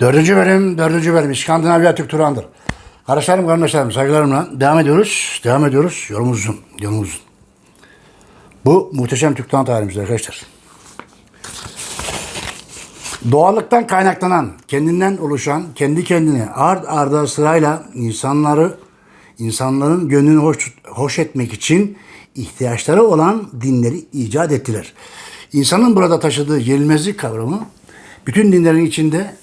Dördüncü bölüm, dördüncü bölüm. İskandinavya Türk Turan'dır. Kardeşlerim, kardeşlerim, saygılarımla devam ediyoruz. Devam ediyoruz. Yolumuz uzun, yolumuz uzun. Bu muhteşem Türk Turan tarihimizde arkadaşlar. Doğallıktan kaynaklanan, kendinden oluşan, kendi kendine ard arda sırayla insanları, insanların gönlünü hoş, hoş etmek için ihtiyaçları olan dinleri icat ettiler. İnsanın burada taşıdığı yenilmezlik kavramı bütün dinlerin içinde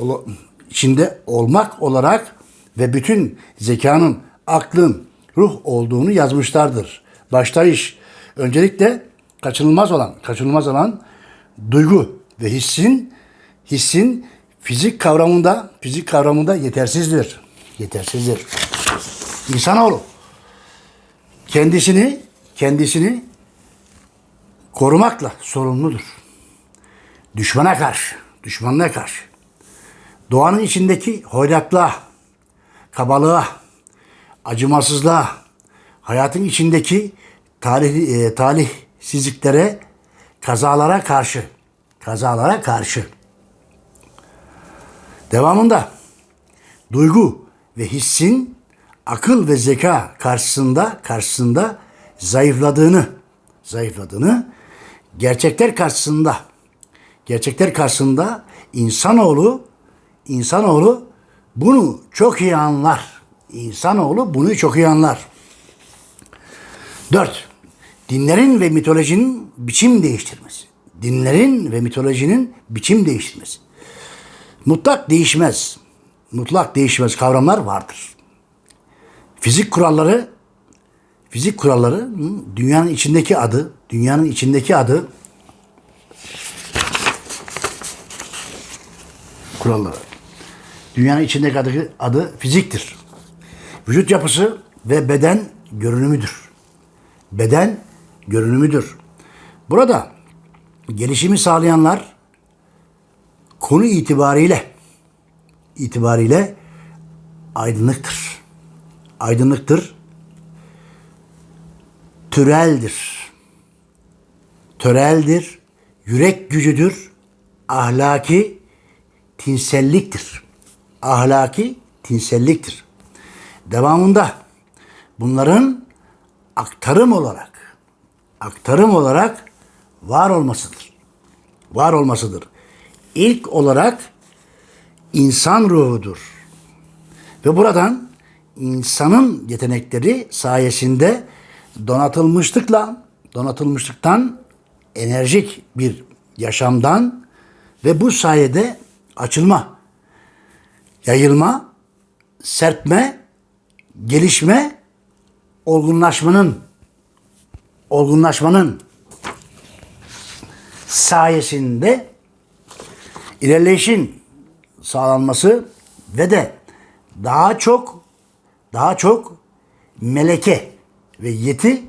ol- içinde olmak olarak ve bütün zekanın, aklın, ruh olduğunu yazmışlardır. Başta iş öncelikle kaçınılmaz olan, kaçınılmaz olan duygu ve hissin hissin fizik kavramında fizik kavramında yetersizdir. Yetersizdir. İnsanoğlu kendisini kendisini korumakla sorumludur. Düşmana karşı, düşmanına karşı. Doğanın içindeki hoyratlığa, kabalığa, acımasızlığa, hayatın içindeki talih, e, talihsizliklere, kazalara karşı, kazalara karşı. Devamında duygu ve hissin akıl ve zeka karşısında karşısında zayıfladığını zayıfladığını gerçekler karşısında gerçekler karşısında insanoğlu insanoğlu bunu çok iyi anlar. İnsanoğlu bunu çok iyi anlar. 4. Dinlerin ve mitolojinin biçim değiştirmesi. Dinlerin ve mitolojinin biçim değiştirmesi. Mutlak değişmez. Mutlak değişmez kavramlar vardır. Fizik kuralları fizik kuralları dünyanın içindeki adı, dünyanın içindeki adı kuralları. Dünyanın içindeki adı, fiziktir. Vücut yapısı ve beden görünümüdür. Beden görünümüdür. Burada gelişimi sağlayanlar konu itibariyle itibariyle aydınlıktır. Aydınlıktır. Türeldir. Töreldir. Yürek gücüdür. Ahlaki tinselliktir. Ahlaki tinselliktir. Devamında bunların aktarım olarak aktarım olarak var olmasıdır. Var olmasıdır. İlk olarak insan ruhudur. Ve buradan insanın yetenekleri sayesinde donatılmışlıkla donatılmışlıktan enerjik bir yaşamdan ve bu sayede açılma, yayılma, serpme, gelişme, olgunlaşmanın olgunlaşmanın sayesinde ilerleyişin sağlanması ve de daha çok daha çok meleke ve yeti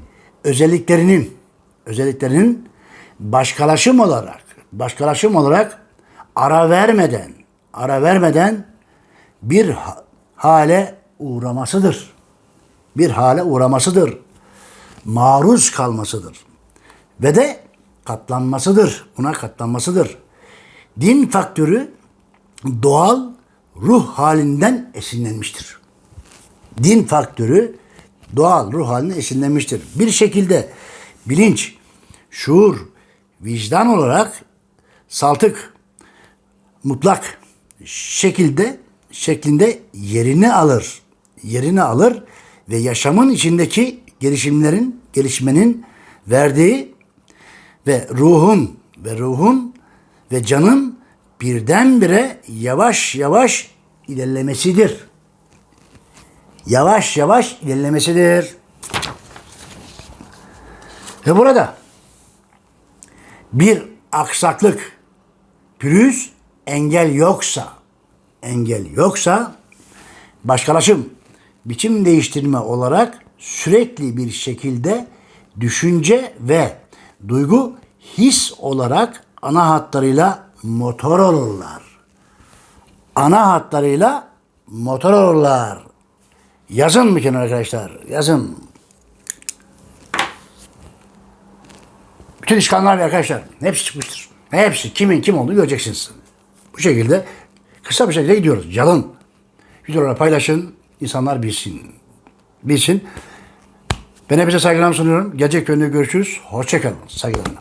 özelliklerinin özelliklerinin başkalaşım olarak başkalaşım olarak ara vermeden ara vermeden bir ha- hale uğramasıdır. Bir hale uğramasıdır. Maruz kalmasıdır. Ve de katlanmasıdır. Buna katlanmasıdır. Din faktörü doğal ruh halinden esinlenmiştir. Din faktörü doğal ruh haline esinlenmiştir. Bir şekilde bilinç, şuur, vicdan olarak saltık, mutlak şekilde şeklinde yerini alır. Yerini alır ve yaşamın içindeki gelişimlerin, gelişmenin verdiği ve ruhun ve ruhun ve canın birdenbire yavaş yavaş ilerlemesidir. Yavaş yavaş ilerlemesidir. Ve burada bir aksaklık, pürüz, engel yoksa, engel yoksa başkalaşım, biçim değiştirme olarak sürekli bir şekilde düşünce ve duygu his olarak ana hatlarıyla motor olurlar. Ana hatlarıyla motor olurlar. Yazın mı kenara arkadaşlar? Yazın. Bütün İskandinav arkadaşlar hepsi çıkmıştır. Hepsi kimin kim olduğunu göreceksiniz. Bu şekilde Kısa bir şekilde gidiyoruz. Yalın. Videoları paylaşın. insanlar bilsin. Bilsin. Ben hepinize saygılarımı sunuyorum. Gelecek bölümde görüşürüz. Hoşçakalın. Saygılarımla.